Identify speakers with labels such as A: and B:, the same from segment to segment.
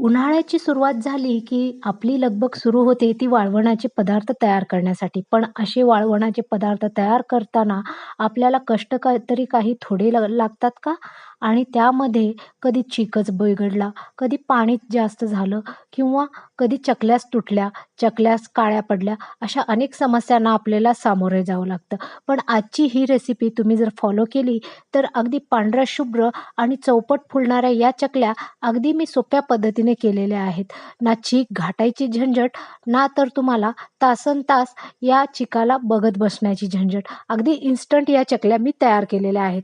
A: उन्हाळ्याची सुरुवात झाली, की आपली लगबग सुरू होते ती वाळवणाचे पदार्थ तयार करण्यासाठी. पण असे वाळवणाचे पदार्थ तयार करताना आपल्याला कष्ट का तरी काही थोडे ल लागतात का? आणि त्यामध्ये कधी चिकच बिघडला, कधी पाणी जास्त झालं किंवा कधी चकल्याच तुटल्या, चकल्याच काळ्या पडल्या, अशा अनेक समस्यांना आपल्याला सामोरे जावं लागतं. पण आजची ही रेसिपी तुम्ही जर फॉलो केली, तर अगदी पांढऱ्या शुभ्र आणि चौपट फुलणाऱ्या या चकल्या अगदी मी सोप्या पद्धतीने केलेल्या आहेत. ना चीक घाटायची झंझट, ना तर तुम्हाला तासनतास या चिकाला बघत बसण्याची झंझट. अगदी इन्स्टंट या चकल्या मी तयार केलेल्या आहेत.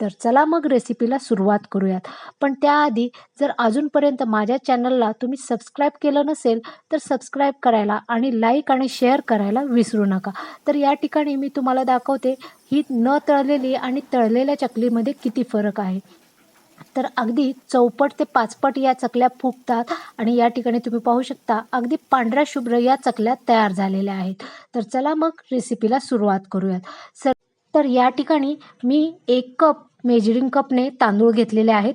A: तर चला मग रेसिपीला सुरुवात करूयात. पण त्याआधी जर अजूनपर्यंत माझ्या चॅनलला तुम्ही सबस्क्राईब केलं नसेल, तर सबस्क्राईब करायला आणि लाईक आणि शेअर करायला विसरू नका. तर या ठिकाणी मी तुम्हाला दाखवते, ही न तळलेली आणि तळलेल्या चकलीमध्ये किती फरक आहे. तर अगदी चौपट ते पाचपट या चकल्या फुगतात आणि या ठिकाणी तुम्ही पाहू शकता अगदी पांढऱ्या शुभ्र या चकल्या तयार झालेल्या आहेत. तर चला मग रेसिपीला सुरुवात करूयात. सर तर या ठिकाणी मी एक कप मेजरिंग कपने तांदूळ घेतलेले आहेत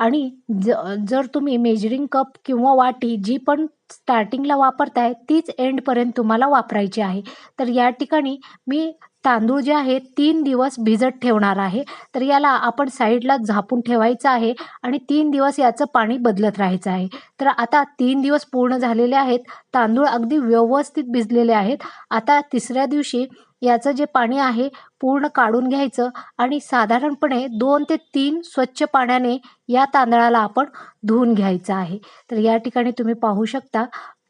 A: आणि ज जर तुम्ही मेजरिंग कप किंवा वाटी जी पण स्टार्टिंगला वापरताय तीच एंडपर्यंत तुम्हाला वापरायची आहे. तर या ठिकाणी मी तांदूळ जे आहे तीन दिवस भिजत ठेवणार आहे. तर याला आपण साईडला झापून ठेवायचं आहे आणि तीन दिवस याचं पाणी बदलत राहायचं आहे. तर आता तीन दिवस पूर्ण झालेले आहेत. तांदूळ अगदी व्यवस्थित भिजलेले आहेत. आता तिसऱ्या दिवशी याचं जे पाणी आहे पूर्ण काढून घ्यायचं आणि साधारणपणे दोन ते तीन स्वच्छ पाण्याने या तांदळाला आपण धुवून घ्यायचं आहे. तर या ठिकाणी तुम्ही पाहू शकता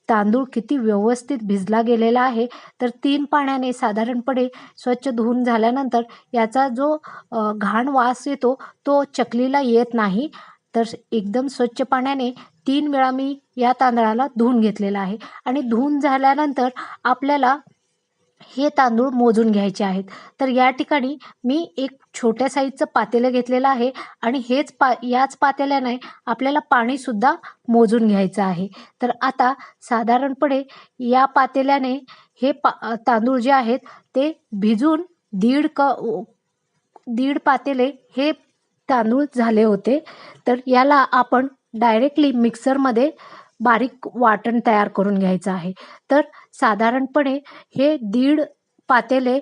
A: तांदूळ किती व्यवस्थित भिजला गेलेला आहे. तर तीन पाण्याने साधारणपणे स्वच्छ धुवून झाल्यानंतर याचा जो घाण वास येतो तो चकलीला येत नाही. तर एकदम स्वच्छ पाण्याने तीन वेळा मी या तांदळाला धुवून घेतलेला आहे आणि धुवून झाल्यानंतर आपल्याला हे तांदूळ मोजून घ्यायचे आहेत. तर या ठिकाणी मी एक छोट्या साईजचं पातेलं घेतलेलं आहे आणि हेच पा याच पातेल्याने आपल्याला पाणीसुद्धा मोजून घ्यायचं आहे. तर आता साधारणपणे या पातेल्याने हे पा तांदूळ जे आहेत ते भिजून दीड क दीड पातेले हे तांदूळ झाले होते. तर याला आपण डायरेक्टली मिक्सरमध्ये बारीक वाटण तयार करून घ्यायचं आहे. तर साधारणपणे हे दीड पातेले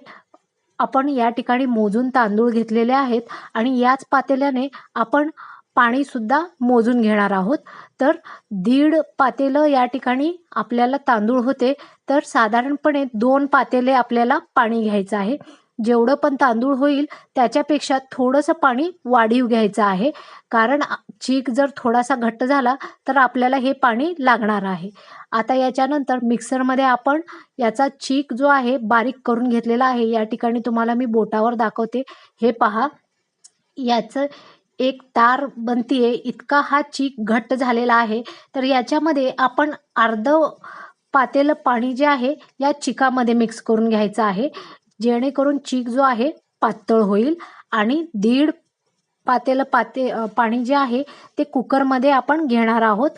A: आपण या ठिकाणी मोजून तांदूळ घेतलेले आहेत आणि याच पातेल्याने आपण पाणीसुद्धा मोजून घेणार आहोत. तर दीड पातेलं या ठिकाणी आपल्याला तांदूळ होते. तर साधारणपणे दोन पातेले आपल्याला पाणी घ्यायचं आहे. जेवढं पण तांदूळ होईल त्याच्यापेक्षा थोडंसं पाणी वाढीव घ्यायचं आहे. कारण चीक जर थोडासा घट्ट झाला तर आपल्याला हे पाणी लागणार आहे. आता याच्यानंतर मिक्सरमध्ये आपण याचा चीक जो आहे बारीक करून घेतलेला आहे. या ठिकाणी तुम्हाला मी बोटावर दाखवते. हे पहा. याचं एक तार बनतीये इतका हा चीक घट्ट झालेला आहे. तर याच्यामध्ये आपण अर्धं पातेलं पाणी जे आहे या चिकामध्ये मिक्स करून घ्यायचं आहे. जेणेकरून चीक जो आहे पातळ होईल आणि दीड पातेलं पाते पाणी जे आहे ते कुकरमध्ये आपण घेणार आहोत.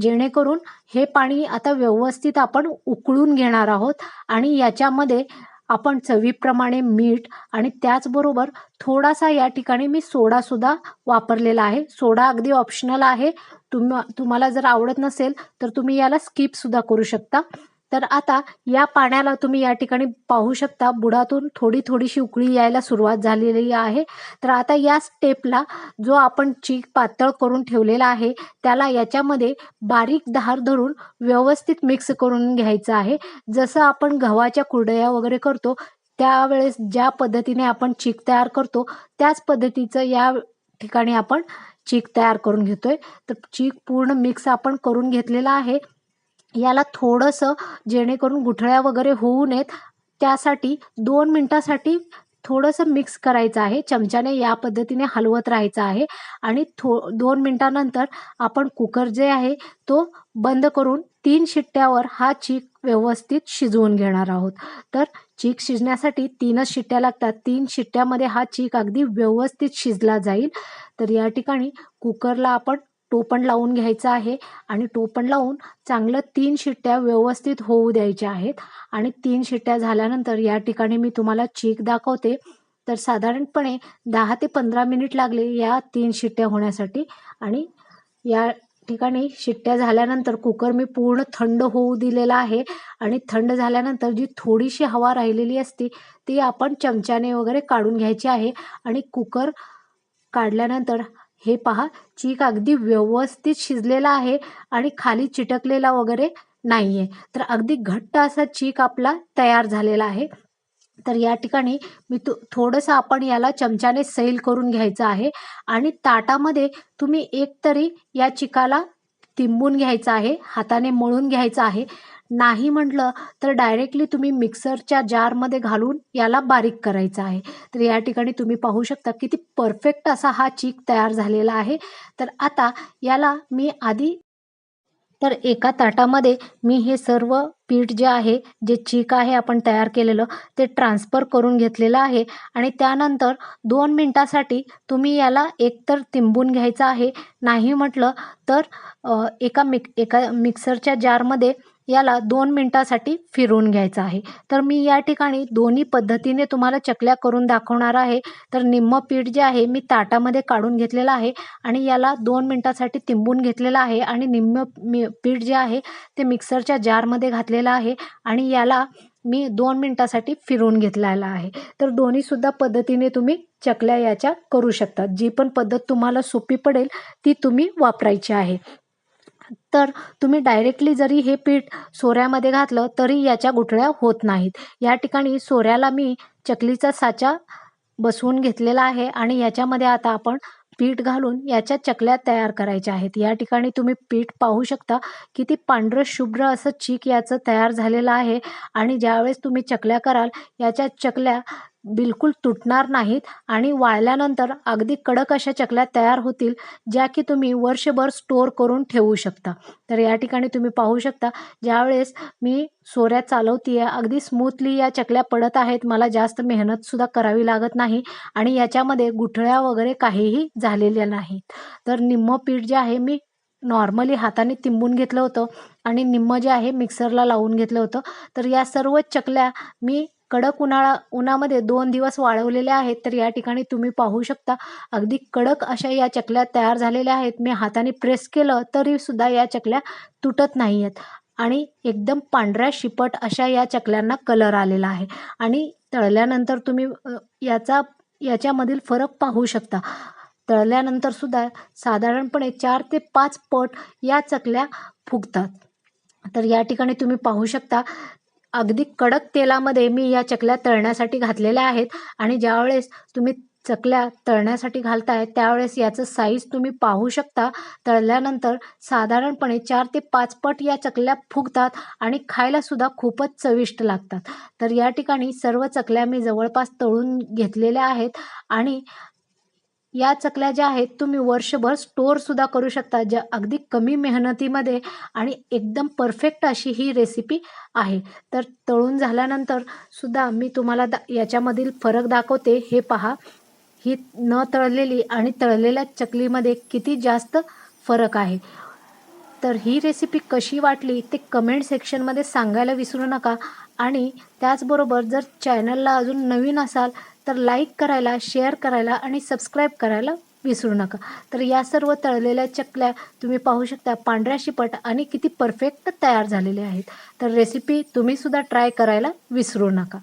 A: जेणेकरून हे पाणी आता व्यवस्थित आपण उकळून घेणार आहोत आणि याच्यामध्ये आपण चवीप्रमाणे मीठ आणि त्याचबरोबर थोडासा या ठिकाणी मी सोडासुद्धा वापरलेला आहे. सोडा अगदी ऑप्शनल आहे. तुम तुम्हाला जर आवडत नसेल तर तुम्ही याला स्किपसुद्धा करू शकता. तर आता या पाण्याला तुम्ही या ठिकाणी पाहू शकता बुडातून थोडी थोडीशी उकळी यायला सुरुवात झालेली आहे. तर आता या स्टेपला जो आपण चीक पातळ करून ठेवलेला आहे त्याला याच्यामध्ये बारीक धार धरून व्यवस्थित मिक्स करून घ्यायचं आहे. जसं आपण गव्हाच्या कुरडया वगैरे करतो त्यावेळेस ज्या पद्धतीने आपण चीक तयार करतो त्याच पद्धतीचं या ठिकाणी आपण चीक तयार करून घेतोय. तर चीक पूर्ण मिक्स आपण करून घेतलेला आहे. याला थोडंसं जेणेकरून गुठळ्या वगैरे होऊ नयेत त्यासाठी दोन मिनटासाठी थोडंसं मिक्स करायचं आहे. चमच्याने या पद्धतीने हलवत राहायचं आहे आणि थो दोन मिनटानंतर आपण कुकर जे आहे तो बंद करून तीन शिट्ट्यावर हा चीक व्यवस्थित शिजवून घेणार आहोत. तर चीक शिजण्यासाठी तीनच शिट्ट्या लागतात. तीन शिट्ट्यामध्ये हा चीक अगदी व्यवस्थित शिजला जाईल. तर या ठिकाणी कुकरला आपण टोपण लावून घ्यायचं आहे आणि टोपण लावून चांगलं तीन शिट्ट्या व्यवस्थित होऊ द्यायच्या आहेत. आणि तीन शिट्ट्या झाल्यानंतर या ठिकाणी मी तुम्हाला चीक दाखवते. तर साधारणपणे दहा ते 15 मिनिट लागले या तीन शिट्ट्या होण्यासाठी. आणि या ठिकाणी शिट्ट्या झाल्यानंतर कुकर मी पूर्ण थंड होऊ दिलेला आहे. आणि थंड झाल्यानंतर जी थोडीशी हवा राहिलेली असते ती आपण चमच्याने वगैरे काढून घ्यायची आहे. आणि कुकर काढल्यानंतर हे पहा चीक अगदी व्यवस्थित शिजलेला आहे आणि खाली चिटकलेला वगैरे नाही आहे तर अगदी घट्ट असा चीक आपला तयार झालेला आहे. तर या ठिकाणी मी तू थोडंसं आपण याला चमच्याने सैल करून घ्यायचं आहे आणि ताटामध्ये तुम्ही एकतरी या चिकाला तिंबून घ्यायचं आहे हाताने मळून घ्यायचं आहे. नाही म्हटलं तर डायरेक्टली तुम्ही मिक्सरच्या जारमध्ये घालून याला बारीक करायचं आहे. तर या ठिकाणी तुम्ही पाहू शकता किती परफेक्ट असा हा चीक तयार झालेला आहे. तर आता याला मी आधी तर एका ताटामध्ये मी हे सर्व पीठ जे आहे जे चीक आहे आपण तयार केलेलं ते ट्रान्सफर करून घेतलेलं आहे. आणि त्यानंतर दोन मिनटासाठी तुम्ही याला एकतर तिंबून घ्यायचं आहे. नाही म्हटलं तर एका मिक एका मिक्सरच्या जारमध्ये याला दोन मिनटासाठी फिरवून घ्यायचं आहे. तर मी या ठिकाणी दोन्ही पद्धतीने तुम्हाला चकल्या करून दाखवणार आहे. तर निम्म पीठ जे आहे मी ताटामध्ये काढून घेतलेलं आहे आणि याला दोन मिनटासाठी तिंबून घेतलेलं आहे आणि निम्म पीठ जे आहे ते मिक्सरच्या जारमध्ये घातलेलं आहे आणि याला मी दोन मिनटासाठी फिरवून घेतलेला आहे. तर दोन्हीसुद्धा पद्धतीने तुम्ही चकल्या याच्या करू शकता. जी पण पद्धत तुम्हाला सोपी पडेल ती तुम्ही वापरायची आहे. तर तुम्ही डायरेक्टली जरी हे पीठ सोऱ्यामध्ये घातलं तरी याच्या गुठळ्या होत नाहीत. या ठिकाणी सोऱ्याला मी चकलीचा साचा बसवून घेतलेला आहे आणि याच्यामध्ये आता आपण पीठ घालून याच्या चकल्या तयार करायच्या आहेत. या ठिकाणी तुम्ही पीठ पाहू शकता किती पांढरं शुभ्र असं चीक याचं तयार झालेलं आहे आणि ज्यावेळेस तुम्ही चकल्या कराल याच्या चकल्या बिलकुल तुटणार नाहीत आणि वाळल्यानंतर अगदी कडक अशा चकल्या तयार होतील ज्या की तुम्ही वर्षभर स्टोअर करून ठेवू शकता. तर या ठिकाणी तुम्ही पाहू शकता ज्यावेळेस मी सोऱ्या चालवते आहे अगदी स्मूथली या चकल्या पडत आहेत मला जास्त मेहनतसुद्धा करावी लागत नाही आणि याच्यामध्ये गुठळ्या वगैरे काहीही झालेल्या नाहीत. तर निम्मं पीठ जे आहे मी नॉर्मली हाताने तिंबून घेतलं होतं आणि निम्म जे आहे मिक्सरला लावून घेतलं होतं. तर या सर्व चकल्या मी कडक उन्हाळा उन्हामध्ये दोन दिवस वाळवलेले आहेत तर या ठिकाणी तुम्ही पाहू शकता अगदी कडक अशा या चकल्या तयार झालेल्या आहेत. मी हाताने प्रेस केलं तरीसुद्धा या चकल्या तुटत नाही आहेत आणि एकदम पांढऱ्या शिपट अशा या चकल्यांना कलर आलेला आहे. आणि तळल्यानंतर तुम्ही याचा याच्यामधील फरक पाहू शकता. तळल्यानंतर सुद्धा साधारणपणे चार ते पाच पट या चकल्या फुगतात. तर या ठिकाणी तुम्ही पाहू शकता अगदी कडक तेलामध्ये मी या चकल्या तळण्यासाठी घातलेल्या आहेत. आणि ज्यावेळेस तुम्ही चकल्या तळण्यासाठी घालताय त्यावेळेस याचं साईज तुम्ही पाहू शकता. तळल्यानंतर साधारणपणे चार ते पाच पट या चकल्या फुगतात आणि खायला सुद्धा खूपच चविष्ट लागतात. तर या ठिकाणी सर्व चकल्या मी जवळपास तळून घेतलेल्या आहेत. आणि या चकल्या ज्या आहेत तुम्ही वर्षभर स्टोअरसुद्धा करू शकता ज्या अगदी कमी मेहनतीमध्ये आणि एकदम परफेक्ट अशी ही रेसिपी आहे. तर तळून झाल्यानंतर सुद्धा मी तुम्हाला दा याच्यामधील फरक दाखवते. हे पहा ही न तळलेली आणि तळलेल्या चकलीमध्ये किती जास्त फरक आहे. तर ही रेसिपी कशी वाटली ते कमेंट सेक्शनमध्ये सांगायला विसरू नका. आणि त्याचबरोबर जर चॅनलला अजून नवीन असाल तर लाईक करायला शेअर करायला आणि सबस्क्राईब करायला विसरू नका. तर या सर्व तळलेल्या चकल्या तुम्ही पाहू शकता पांढऱ्या शिपट आणि किती परफेक्ट तयार झालेले आहेत. तर रेसिपी तुम्हीसुद्धा ट्राय करायला विसरू नका.